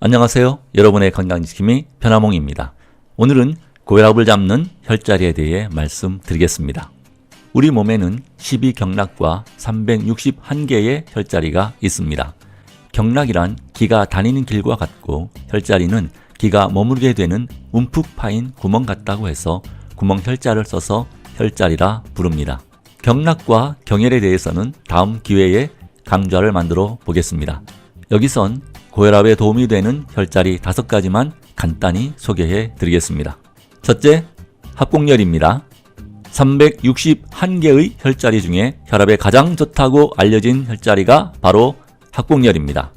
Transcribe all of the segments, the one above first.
안녕하세요. 여러분의 건강지킴이 변화몽입니다. 오늘은 고혈압을 잡는 혈자리에 대해 말씀드리겠습니다. 우리 몸에는 12경락과 361개의 혈자리가 있습니다. 경락이란 기가 다니는 길과 같고 혈자리는 기가 머무르게 되는 움푹 파인 구멍 같다고 해서 구멍 혈자를 써서 혈자리라 부릅니다. 경락과 경혈에 대해서는 다음 기회에 강좌를 만들어 보겠습니다. 여기선 고혈압에 도움이 되는 혈자리 다섯 가지만 간단히 소개해 드리겠습니다. 첫째, 합곡열입니다. 361개의 혈자리 중에 혈압에 가장 좋다고 알려진 혈자리가 바로 합곡열입니다.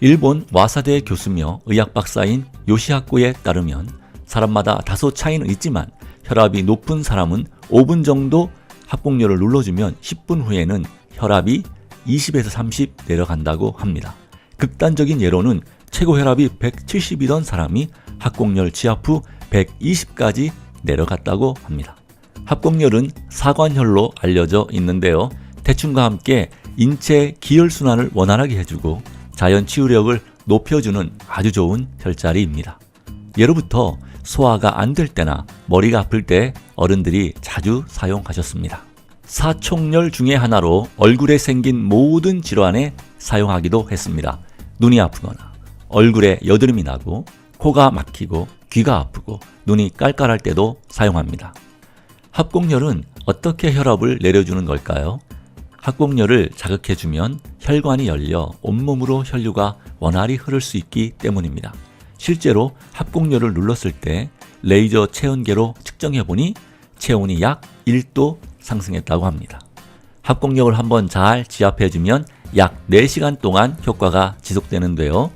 일본 와사대 교수며 의학 박사인 요시하코에 따르면 사람마다 다소 차이는 있지만 혈압이 높은 사람은 5분 정도 합곡열을 눌러주면 10분 후에는 혈압이 20에서 30 내려간다고 합니다. 극단적인 예로는 최고 혈압이 170이던 사람이 합곡열 지압 후 120까지 내려갔다고 합니다. 합곡열은 사관혈로 알려져 있는데요. 대충과 함께 인체 기혈순환을 원활하게 해주고 자연 치유력을 높여주는 아주 좋은 혈자리입니다. 예로부터 소화가 안 될 때나 머리가 아플 때 어른들이 자주 사용하셨습니다. 사총열 중의 하나로 얼굴에 생긴 모든 질환에 사용하기도 했습니다. 눈이 아프거나 얼굴에 여드름이 나고 코가 막히고 귀가 아프고 눈이 깔깔할 때도 사용합니다. 합곡열은 어떻게 혈압을 내려주는 걸까요? 합곡열을 자극해주면 혈관이 열려 온몸으로 혈류가 원활히 흐를 수 있기 때문입니다. 실제로 합곡열을 눌렀을 때 레이저 체온계로 측정해보니 체온이 약 1도 상승했다고 합니다. 합곡력을 한번 잘 지압해주면 약 4시간 동안 효과가 지속되는데요.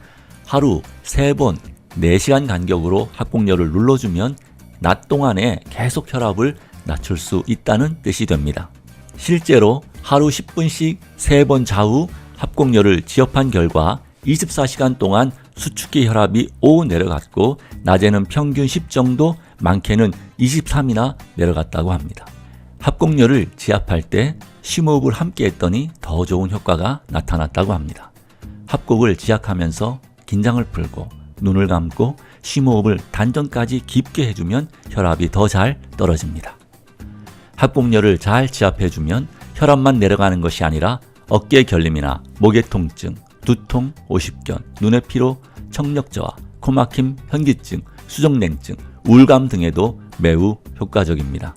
하루 3번 4시간 간격으로 합곡열을 눌러주면 낮 동안에 계속 혈압을 낮출 수 있다는 뜻이 됩니다. 실제로 하루 10분씩 3번 좌우 합곡열을 지압한 결과 24시간 동안 수축기 혈압이 5 내려갔고 낮에는 평균 10 정도 많게는 23이나 내려갔다고 합니다. 합곡열을 지압할 때 심호흡을 함께 했더니 더 좋은 효과가 나타났다고 합니다. 합곡을 지압하면서 긴장을 풀고 눈을 감고 심호흡을 단전까지 깊게 해주면 혈압이 더 잘 떨어집니다. 합곡열을 잘 지압해주면 혈압만 내려가는 것이 아니라 어깨 결림이나 목의 통증, 두통, 오십견, 눈의 피로, 청력 저하, 코막힘, 현기증, 수족냉증, 우울감 등에도 매우 효과적입니다.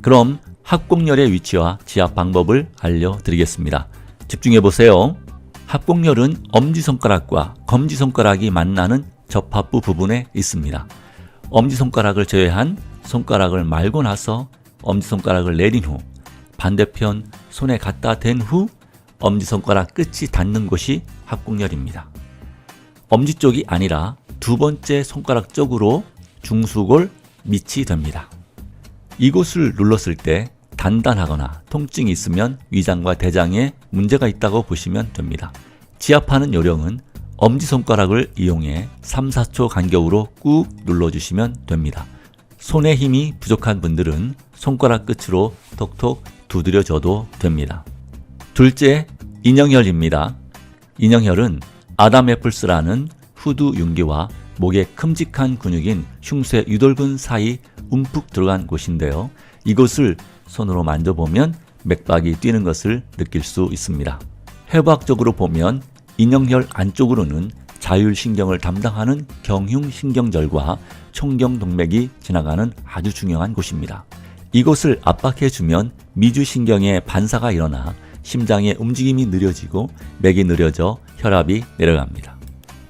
그럼 합곡열의 위치와 지압 방법을 알려드리겠습니다. 집중해 보세요. 합곡열은 엄지손가락과 검지손가락이 만나는 접합부 부분에 있습니다. 엄지손가락을 제외한 손가락을 말고 나서 엄지손가락을 내린 후 반대편 손에 갖다 댄 후 엄지손가락 끝이 닿는 곳이 합곡열입니다. 엄지 쪽이 아니라 두 번째 손가락 쪽으로 중수골 밑이 됩니다. 이곳을 눌렀을 때 단단하거나 통증이 있으면 위장과 대장에 문제가 있다고 보시면 됩니다. 지압하는 요령은 엄지손가락을 이용해 3, 4초 간격으로 꾹 눌러주시면 됩니다. 손에 힘이 부족한 분들은 손가락 끝으로 톡톡 두드려줘도 됩니다. 둘째, 인형혈입니다. 인형혈은 아담 애플스라는 후두 윤기와 목의 큼직한 근육인 흉쇄 유돌근 사이 움푹 들어간 곳인데요. 이곳을 손으로 만져보면 맥박이 뛰는 것을 느낄 수 있습니다. 해부학적으로 보면 인형혈 안쪽으로는 자율신경을 담당하는 경흉신경절과 총경동맥이 지나가는 아주 중요한 곳입니다. 이곳을 압박해주면 미주신경의 반사가 일어나 심장의 움직임이 느려지고 맥이 느려져 혈압이 내려갑니다.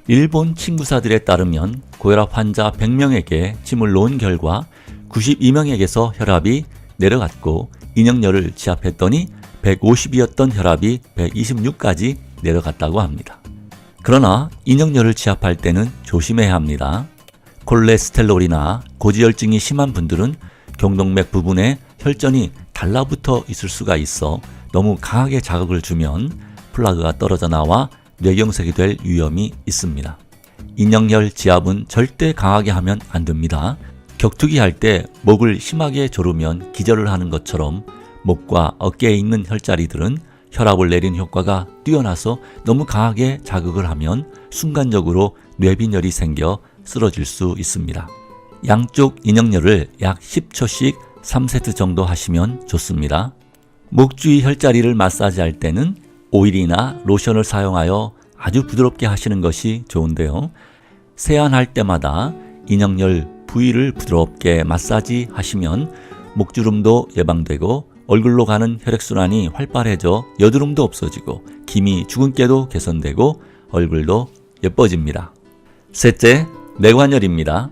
일본 친구사들에 따르면 고혈압 환자 100명에게 침을 놓은 결과 92명에게서 혈압이 내려갔고 인형열을 지압했더니 150이었던 혈압이 126까지 내려갔다고 합니다. 그러나 인형열을 지압할 때는 조심해야 합니다. 콜레스테롤이나 고지혈증이 심한 분들은 경동맥 부분에 혈전이 달라붙어 있을 수가 있어 너무 강하게 자극을 주면 플라그가 떨어져 나와 뇌경색이 될 위험이 있습니다. 인형열 지압은 절대 강하게 하면 안 됩니다. 격투기 할 때 목을 심하게 조르면 기절을 하는 것처럼 목과 어깨에 있는 혈자리들은 혈압을 내린 효과가 뛰어나서 너무 강하게 자극을 하면 순간적으로 뇌빈혈이 생겨 쓰러질 수 있습니다. 양쪽 인형열을 약 10초씩 3세트 정도 하시면 좋습니다. 목 주위 혈자리를 마사지할 때는 오일이나 로션을 사용하여 아주 부드럽게 하시는 것이 좋은데요. 세안할 때마다 인형열 부위를 부드럽게 마사지 하시면 목주름도 예방되고 얼굴로 가는 혈액순환이 활발해져 여드름도 없어지고 기미, 주근깨도 개선되고 얼굴도 예뻐집니다. 셋째, 내관열입니다.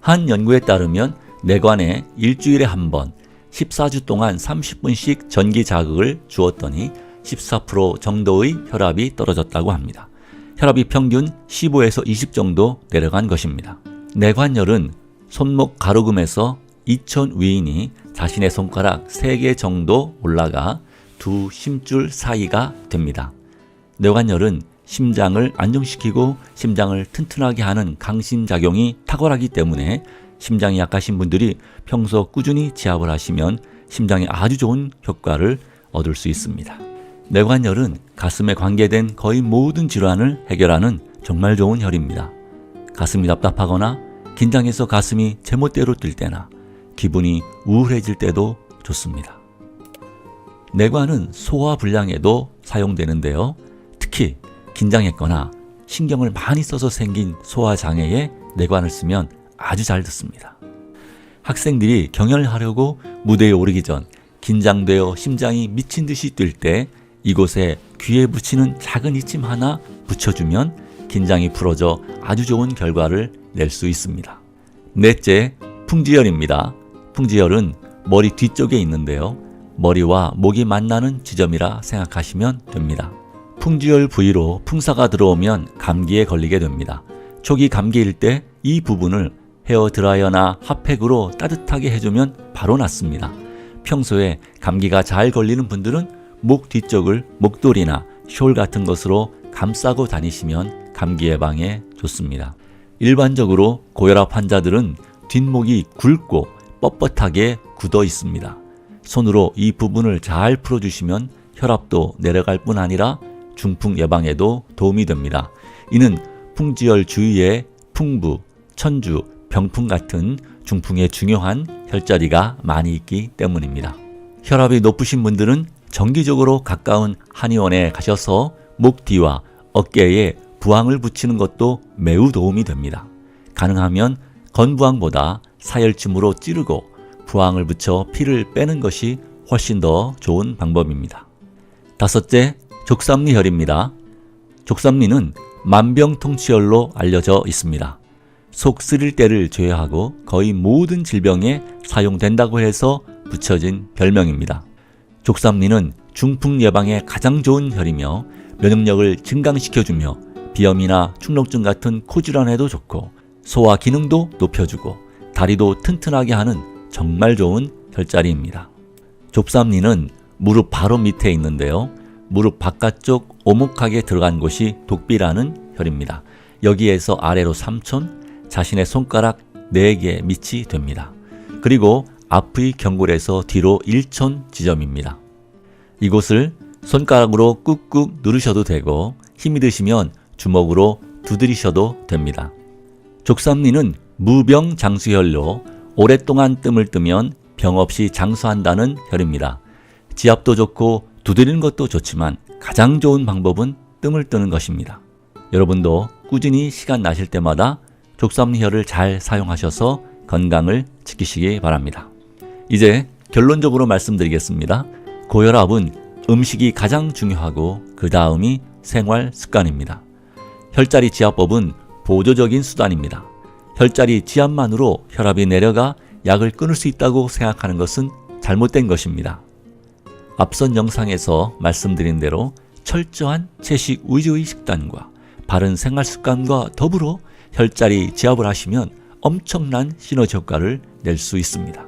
한 연구에 따르면 내관에 일주일에 한 번 14주 동안 30분씩 전기 자극을 주었더니 14% 정도의 혈압이 떨어졌다고 합니다. 혈압이 평균 15에서 20 정도 내려간 것입니다. 내관열은 손목 가로금에서 이천 위인이 자신의 손가락 3개 정도 올라가 두 심줄 사이가 됩니다. 뇌관열은 심장을 안정시키고 심장을 튼튼하게 하는 강심작용이 탁월하기 때문에 심장이 약하신 분들이 평소 꾸준히 지압을 하시면 심장에 아주 좋은 효과를 얻을 수 있습니다. 뇌관열은 가슴에 관계된 거의 모든 질환을 해결하는 정말 좋은 혈입니다. 가슴이 답답하거나 긴장해서 가슴이 제멋대로 뛸 때나 기분이 우울해질 때도 좋습니다. 내관은 소화 불량에도 사용되는데요. 특히 긴장했거나 신경을 많이 써서 생긴 소화 장애에 내관을 쓰면 아주 잘 듣습니다. 학생들이 경연하려고 무대에 오르기 전 긴장되어 심장이 미친 듯이 뛸 때 이곳에 귀에 붙이는 작은 이침 하나 붙여주면 긴장이 풀어져 아주 좋은 결과를 낼 수 있습니다. 넷째, 풍지열입니다. 풍지열은 머리 뒤쪽에 있는데요. 머리와 목이 만나는 지점이라 생각하시면 됩니다. 풍지열 부위로 풍사가 들어오면 감기에 걸리게 됩니다. 초기 감기일 때 이 부분을 헤어 드라이어나 핫팩으로 따뜻하게 해주면 바로 낫습니다. 평소에 감기가 잘 걸리는 분들은 목 뒤쪽을 목도리나 숄 같은 것으로 감싸고 다니시면 감기 예방에 좋습니다. 일반적으로 고혈압 환자들은 뒷목이 굵고 뻣뻣하게 굳어 있습니다. 손으로 이 부분을 잘 풀어주시면 혈압도 내려갈 뿐 아니라 중풍 예방에도 도움이 됩니다. 이는 풍지열 주위에 풍부, 천주, 병풍 같은 중풍에 중요한 혈자리가 많이 있기 때문입니다. 혈압이 높으신 분들은 정기적으로 가까운 한의원에 가셔서 목 뒤와 어깨에 부항을 붙이는 것도 매우 도움이 됩니다. 가능하면 건부항보다 사열침으로 찌르고 부항을 붙여 피를 빼는 것이 훨씬 더 좋은 방법입니다. 다섯째, 족삼리혈입니다. 족삼리는 만병통치열로 알려져 있습니다. 속 쓰릴 때를 제외하고 거의 모든 질병에 사용된다고 해서 붙여진 별명입니다. 족삼리는 중풍 예방에 가장 좋은 혈이며 면역력을 증강시켜주며 비염이나 축농증 같은 코질환에도 좋고 소화 기능도 높여주고 다리도 튼튼하게 하는 정말 좋은 혈자리입니다. 족삼리는 무릎 바로 밑에 있는데요. 무릎 바깥쪽 오목하게 들어간 곳이 독비라는 혈입니다. 여기에서 아래로 3촌, 자신의 손가락 4개 밑이 됩니다. 그리고 앞의 경골에서 뒤로 1촌 지점입니다. 이곳을 손가락으로 꾹꾹 누르셔도 되고 힘이 드시면 주먹으로 두드리셔도 됩니다. 족삼리는 무병 장수혈로 오랫동안 뜸을 뜨면 병 없이 장수한다는 혈입니다. 지압도 좋고 두드리는 것도 좋지만 가장 좋은 방법은 뜸을 뜨는 것입니다. 여러분도 꾸준히 시간 나실 때마다 족삼리혈을 잘 사용하셔서 건강을 지키시기 바랍니다. 이제 결론적으로 말씀드리겠습니다. 고혈압은 음식이 가장 중요하고 그 다음이 생활 습관입니다. 혈자리 지압법은 보조적인 수단입니다. 혈자리 지압만으로 혈압이 내려가 약을 끊을 수 있다고 생각하는 것은 잘못된 것입니다. 앞선 영상에서 말씀드린 대로 철저한 채식 위주의 식단과 바른 생활 습관과 더불어 혈자리 지압을 하시면 엄청난 시너지 효과를 낼 수 있습니다.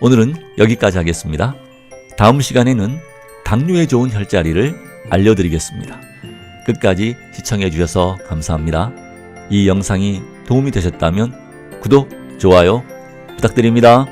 오늘은 여기까지 하겠습니다. 다음 시간에는 당뇨에 좋은 혈자리를 알려드리겠습니다. 끝까지 시청해 주셔서 감사합니다. 이 영상이 도움이 되셨다면 구독, 좋아요 부탁드립니다.